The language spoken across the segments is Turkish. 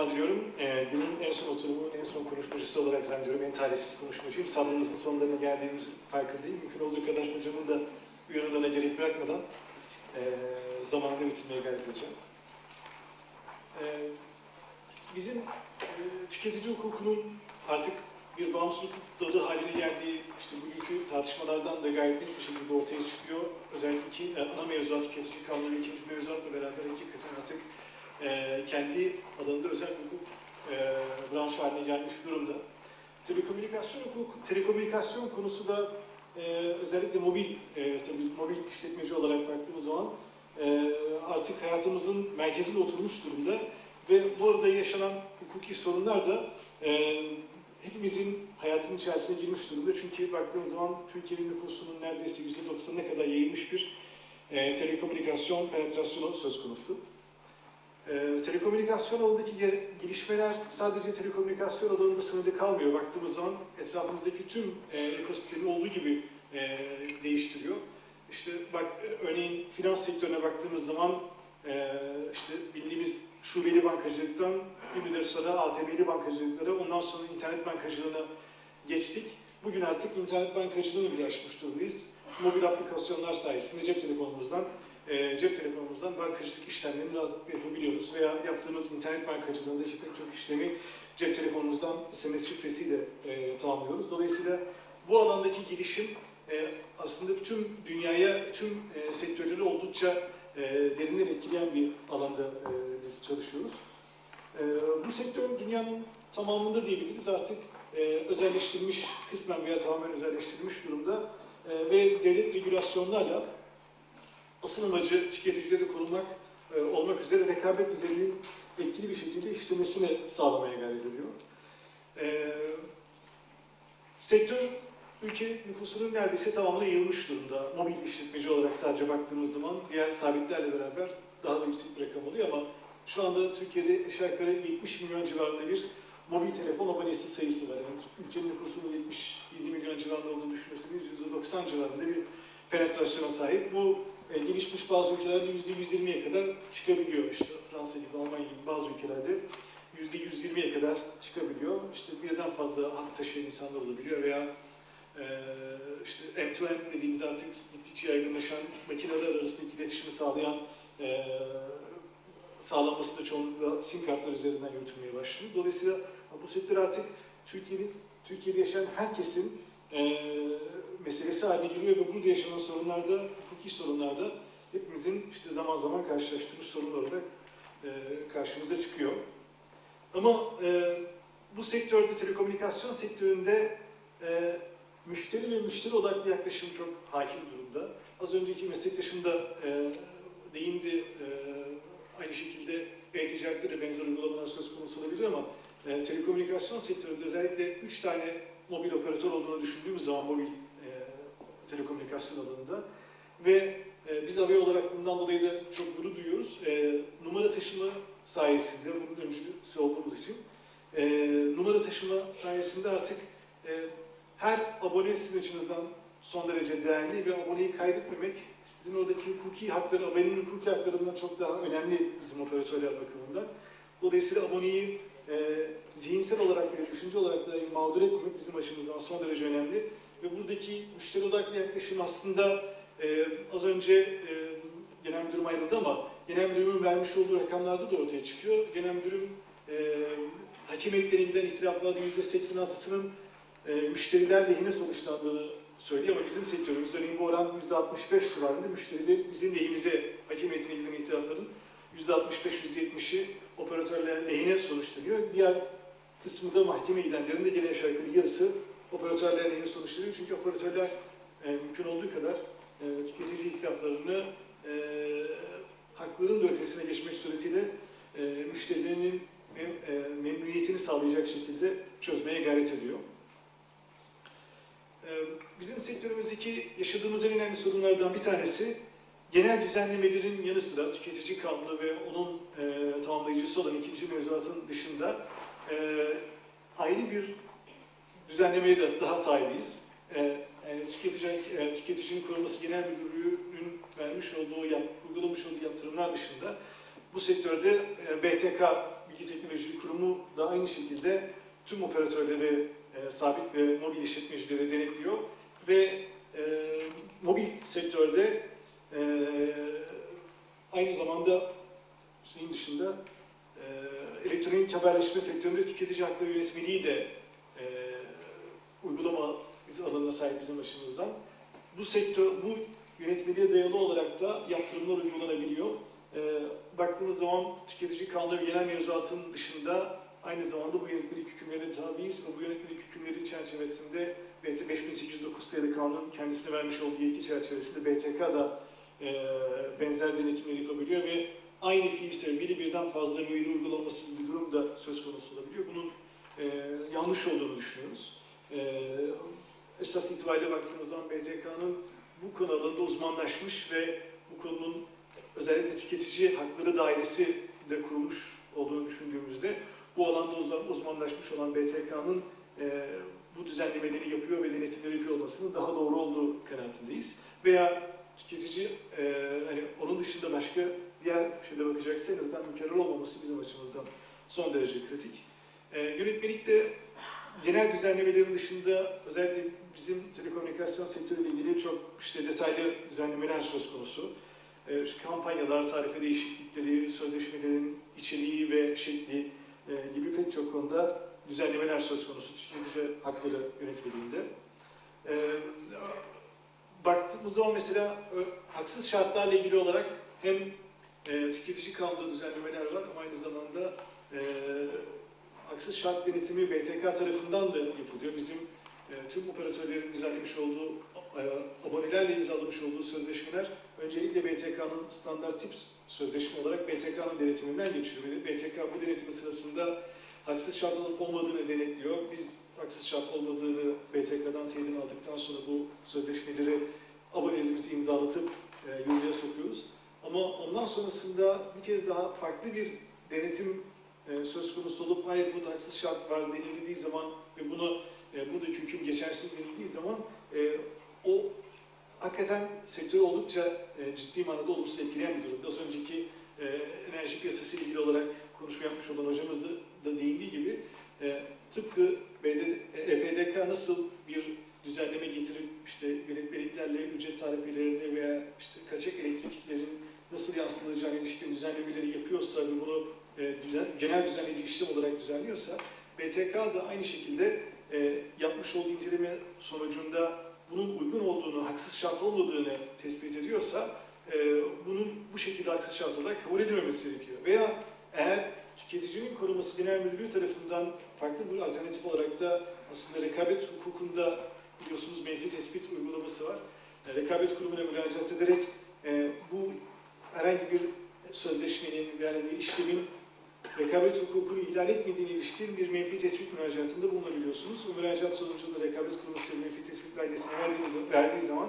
akşamlar diliyorum. Ee, günün en son oturumunun en son konuşmacısı olarak zannediyorum en talihsiz konuşmacıyım. Sabrımızın sonlarına geldiğimiz farkındayım. Mümkün olduğu kadar hocamın da uyarılarına gerek bırakmadan e, zamanında bitirmeye gayret edeceğim. E, bizim e, tüketici hukukunun artık bir bağımsız hukuk haline geldiği işte bugünkü tartışmalardan da gayet net bir şekilde ortaya çıkıyor. Özellikle ki e, ana mevzuat tüketici kanunu ikinci mevzuatla beraber hakikaten artık e, kendi alanında özel hukuk e, branş haline gelmiş durumda. Telekomünikasyon hukuku, telekomünikasyon konusu da e, özellikle mobil, e, tabii mobil işletmeci olarak baktığımız zaman e, artık hayatımızın merkezine oturmuş durumda ve bu arada yaşanan hukuki sorunlar da e, hepimizin hayatının içerisine girmiş durumda. Çünkü baktığımız zaman Türkiye'nin nüfusunun neredeyse %90'ına kadar yayılmış bir e, telekomünikasyon penetrasyonu söz konusu. Ee, telekomünikasyon alanındaki ge- gelişmeler sadece telekomünikasyon alanında sınırlı kalmıyor. Baktığımız zaman etrafımızdaki tüm e, ekosistemi olduğu gibi e, değiştiriyor. İşte bak e, örneğin finans sektörüne baktığımız zaman e, işte bildiğimiz şubeli bankacılıktan bir müddet sonra ATM'li bankacılıklara ondan sonra internet bankacılığına geçtik. Bugün artık internet bankacılığını bile aşmış durumdayız. Mobil aplikasyonlar sayesinde cep telefonumuzdan e, cep telefonumuzdan bankacılık işlemlerini rahatlıkla yapabiliyoruz veya yaptığımız internet bankacılığındaki pek çok işlemi cep telefonumuzdan SMS şifresiyle e, tamamlıyoruz. Dolayısıyla bu alandaki gelişim e, aslında tüm dünyaya, tüm e, sektörleri oldukça e, derinden etkileyen bir alanda e, biz çalışıyoruz. E, bu sektör dünyanın tamamında diyebiliriz artık e, özelleştirilmiş, kısmen veya tamamen özelleştirilmiş durumda e, ve devlet regülasyonlarla asıl amacı tüketicileri korumak e, olmak üzere rekabet düzeninin etkili bir şekilde işlemesini sağlamaya gayret ediyor. E, sektör ülke nüfusunun neredeyse tamamına yayılmış durumda. Mobil işletmeci olarak sadece baktığımız zaman diğer sabitlerle beraber daha da yüksek bir rakam oluyor ama şu anda Türkiye'de aşağı yukarı 70 milyon civarında bir mobil telefon abonesi sayısı var. Yani ülkenin nüfusunun 77 milyon civarında olduğunu düşünürseniz %90 civarında bir penetrasyona sahip. Bu e, gelişmiş bazı ülkelerde %120'ye kadar çıkabiliyor. İşte Fransa gibi, Almanya gibi bazı ülkelerde %120'ye kadar çıkabiliyor. İşte birden fazla hat taşıyan insanlar olabiliyor veya e, işte end-to-end dediğimiz artık gittikçe yaygınlaşan makineler arasındaki iletişimi sağlayan e, sağlanması da çoğunlukla sim kartlar üzerinden yürütülmeye başlıyor. Dolayısıyla bu sektör artık Türkiye'nin Türkiye'de yaşayan herkesin e, meselesi haline geliyor ve burada yaşanan sorunlarda, hukuki sorunlarda hepimizin işte zaman zaman karşılaştığımız sorunlar olarak e, karşımıza çıkıyor. Ama e, bu sektörde, telekomünikasyon sektöründe e, müşteri ve müşteri odaklı yaklaşım çok hakim durumda. Az önceki meslektaşım da e, değindi, e, aynı şekilde e-ticarette de benzer uygulamalar söz konusu olabilir ama e, telekomünikasyon sektöründe özellikle üç tane mobil operatör olduğunu düşündüğümüz zaman mobil e, telekomünikasyon alanında ve e, biz AVE olarak bundan dolayı da çok gurur duyuyoruz. E, numara taşıma sayesinde, bunun öncüsü olduğumuz için, e, numara taşıma sayesinde artık e, her abone sizin açınızdan son derece değerli ve aboneyi kaybetmemek sizin oradaki hukuki hakları, abonenin hukuki haklarından çok daha önemli bizim operatörler bakımından. Dolayısıyla aboneyi e, zihinsel olarak ve düşünce olarak da mağdur etmemek bizim açımızdan son derece önemli. Ve buradaki müşteri odaklı yaklaşım aslında e, az önce e, genel müdürüm ayrıldı ama genel müdürümün vermiş olduğu rakamlarda da ortaya çıkıyor. Genel müdürüm e, hakem heyetlerine giden itirafların %86'sının e, müşteriler lehine sonuçlandığını söylüyor ama bizim sektörümüzde örneğin bu oran %65 civarında müşteriler bizim lehimize hakem heyetine giden itirafların %65-%70'i operatörler lehine sonuçlanıyor. Diğer kısmı da mahkemeye gidenlerin de gene aşağı yukarı yarısı operatörler lehine sonuçlanıyor. Çünkü operatörler e, mümkün olduğu kadar e, tüketici itiraflarını e, hakların da ötesine geçmek suretiyle e, müşterilerinin mem, e, memnuniyetini sağlayacak şekilde çözmeye gayret ediyor. E, bizim sektörümüzdeki yaşadığımız en önemli sorunlardan bir tanesi genel düzenlemelerin yanı sıra tüketici kanunu ve onun e, tamamlayıcısı olan ikinci mevzuatın dışında e, ayrı bir düzenlemeye de daha tabiiz. E, yani tüketici, e, tüketicinin korunması genel müdürlüğünün vermiş olduğu, uygulamış olduğu yaptırımlar dışında bu sektörde e, BTK Bilgi Teknoloji Kurumu da aynı şekilde tüm operatörleri e, sabit ve mobil işletmecileri denetliyor ve mobil sektörde aynı zamanda şeyin dışında elektronik haberleşme sektöründe tüketici hakları yönetmeliği de biz alanına sahip bizim başımızdan. Bu sektör, bu yönetmeliğe dayalı olarak da yaptırımlar uygulanabiliyor. E, baktığımız zaman tüketici kanunu genel mevzuatının dışında aynı zamanda bu yönetmelik hükümlerine tabiiz ve bu yönetmelik hükümleri çerçevesinde BT 5809 sayılı kanunun kendisine vermiş olduğu yetki çerçevesinde BTK da e, benzer denetimleri yapabiliyor ve aynı fiil sebebiyle birden fazla müeyyide uygulanması gibi bir durum da söz konusu olabiliyor. Bunun e, yanlış olduğunu düşünüyoruz. E, esas itibariyle baktığımız zaman BTK'nın bu konu uzmanlaşmış ve bu konunun özellikle tüketici hakları dairesi de kurulmuş olduğunu düşündüğümüzde bu alanda uzman- uzmanlaşmış olan BTK'nın e, bu düzenlemeleri yapıyor ve denetimleri yapıyor olmasının daha doğru olduğu kanaatindeyiz. Veya tüketici e, hani onun dışında başka diğer şeyde bakacaksa en azından mükerrer olmaması bizim açımızdan son derece kritik. E, yönetmelikte genel düzenlemelerin dışında özellikle bizim telekomünikasyon sektörüyle ilgili çok işte detaylı düzenlemeler söz konusu. E, kampanyalar, tarife değişiklikleri, sözleşmelerin içeriği ve şekli e, gibi pek çok konuda düzenlemeler söz konusu tüketici hakları yönetmeliğinde. E, baktığımız zaman mesela e, haksız şartlarla ilgili olarak hem e, tüketici kanunda düzenlemeler var ama aynı zamanda e, haksız şart denetimi BTK tarafından da yapılıyor. Bizim e, tüm operatörlerin düzenlemiş olduğu, e, abonelerle imzalamış olduğu sözleşmeler öncelikle BTK'nın standart tip sözleşme olarak BTK'nın denetiminden. Ve BTK bu denetimi sırasında haksız şart olup olmadığını denetliyor. Biz haksız şart olmadığını BTK'dan teyidini aldıktan sonra bu sözleşmeleri abonelerimizi imzalatıp e, yürürlüğe sokuyoruz. Ama ondan sonrasında bir kez daha farklı bir denetim e, söz konusu olup hayır burada haksız şart var denildiği zaman ve bunu e, buradaki hüküm geçersiz denildiği zaman e, o hakikaten sektörü oldukça e, ciddi manada olumsuz etkileyen bir durum. Az önceki enerji piyasası ile ilgili olarak konuşma yapmış olan hocamız da, da değindiği gibi tıpkı BD, EPDK nasıl bir düzenleme getirip işte yönetmeliklerle, ücret tarifelerine veya işte kaçak elektriklerin nasıl yansıtılacağına ilişkin düzenlemeleri yapıyorsa ve bunu e, düzen, genel düzenleyici işlem olarak düzenliyorsa BTK da aynı şekilde e, yapmış olduğu inceleme sonucunda bunun uygun olduğunu, haksız şart olmadığını tespit ediyorsa e, bunun bu şekilde haksız şart olarak kabul edilmemesi gerekiyor. Veya eğer tüketicinin koruması genel müdürlüğü tarafından farklı bir alternatif olarak da aslında rekabet hukukunda biliyorsunuz menfi tespit uygulaması var. E, rekabet kurumuna müracaat ederek e, bu herhangi bir sözleşmenin yani bir işlemin rekabet hukukunu ihlal etmediğine ilişkin bir menfi tespit müracaatında bulunabiliyorsunuz. O müracaat sonucunda rekabet kurumu size menfi tespit belgesini verdiğiniz, verdiği zaman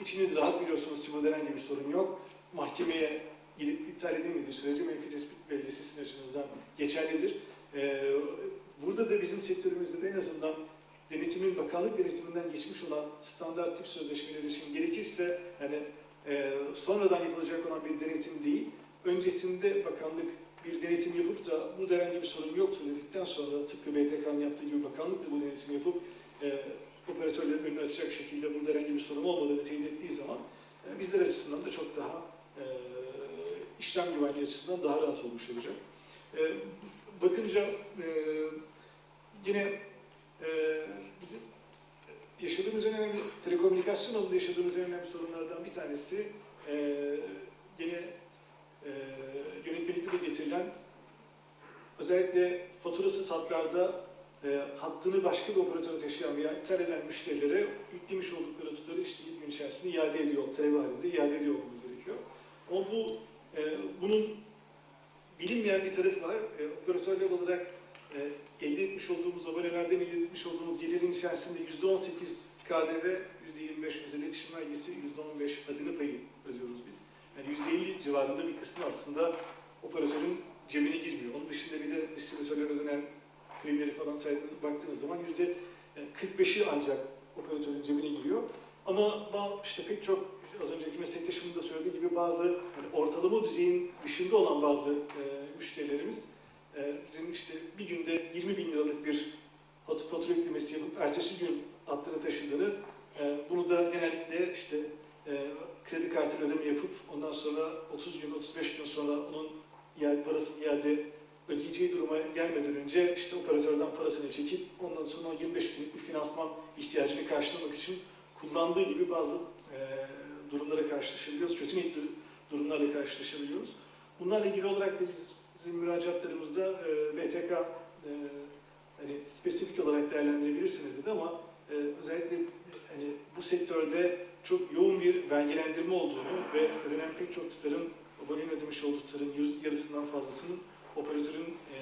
içiniz rahat biliyorsunuz ki burada herhangi bir sorun yok. Mahkemeye gidip iptal edilmediği sürece menfi tespit belgesi sizin açınızdan geçerlidir. Ee, burada da bizim sektörümüzde de en azından denetimin bakanlık denetiminden geçmiş olan standart tip sözleşmeleri için gerekirse yani e, sonradan yapılacak olan bir denetim değil, öncesinde bakanlık bir denetim yapıp da bu herhangi bir sorun yoktur dedikten sonra tıpkı BTK'nın yaptığı gibi bakanlık da bu denetimi yapıp e, operatörlerin önünü açacak şekilde burada herhangi bir sorun olmadığını teyit ettiği zaman e, bizler açısından da çok daha e, işlem güvenliği açısından daha rahat olmuş olacak. E, bakınca e, yine e, bizim yaşadığımız önemli telekomünikasyon alanında yaşadığımız önemli sorunlardan bir tanesi e, yine e, getirilen özellikle faturasız hatlarda e, hattını başka bir operatöre taşıyan veya iptal eden müşterilere yüklemiş oldukları tutarı işte 7 gün içerisinde iade ediyor, talep halinde iade ediyor olmamız gerekiyor. Ama bu e, bunun bilinmeyen bir tarafı var. E, operatörler olarak e, elde etmiş olduğumuz abonelerden elde etmiş olduğumuz gelirin içerisinde %18 KDV, %25 özel iletişim vergisi, %15 hazine payı ödüyoruz biz. Yani %50 civarında bir kısmı aslında operatörün cebine girmiyor. Onun dışında bir de distribütörler ödenen primleri falan sayılarına baktığınız zaman yüzde 45'i ancak operatörün cebine giriyor. Ama işte pek çok az önceki meslektaşımın da söylediği gibi bazı hani ortalama düzeyin dışında olan bazı e, müşterilerimiz e, e, bizim işte bir günde 20 bin liralık bir fat- fatura yüklemesi yapıp ertesi gün hattını taşıdığını, e, bunu da genellikle işte e, kredi kartıyla ödeme yapıp ondan sonra 30 gün, 35 gün sonra onun iade, parasını iade ödeyeceği duruma gelmeden önce işte operatörden parasını çekip ondan sonra o 25 günlük bir finansman ihtiyacını karşılamak için kullandığı gibi bazı e, durumlara karşılaşabiliyoruz. Kötü niyetli durumlarla karşılaşabiliyoruz. Bunlarla ilgili olarak da biz bizim müracaatlarımızda e, BTK e, hani spesifik olarak değerlendirebilirsiniz dedi ama e, özellikle hani bu sektörde çok yoğun bir vergilendirme olduğunu ve ödenen pek çok tutarın, abonenin ödemiş olduğu tutarın yarısından fazlasının operatörün e,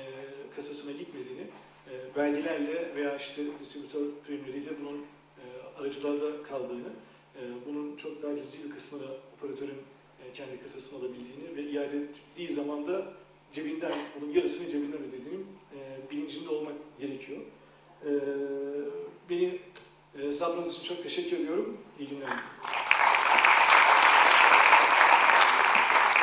kasasına gitmediğini, e, vergilerle veya işte distribütör primleriyle bunun e, aracılarda kaldığını, e, bunun çok daha cüzi bir kısmını operatörün e, kendi kasasına alabildiğini ve iade ettiği zaman da cebinden, bunun yarısını cebinden ödediğinin e, bilincinde olmak gerekiyor. E, beni e, sabrınız için çok teşekkür ediyorum. İyi günler.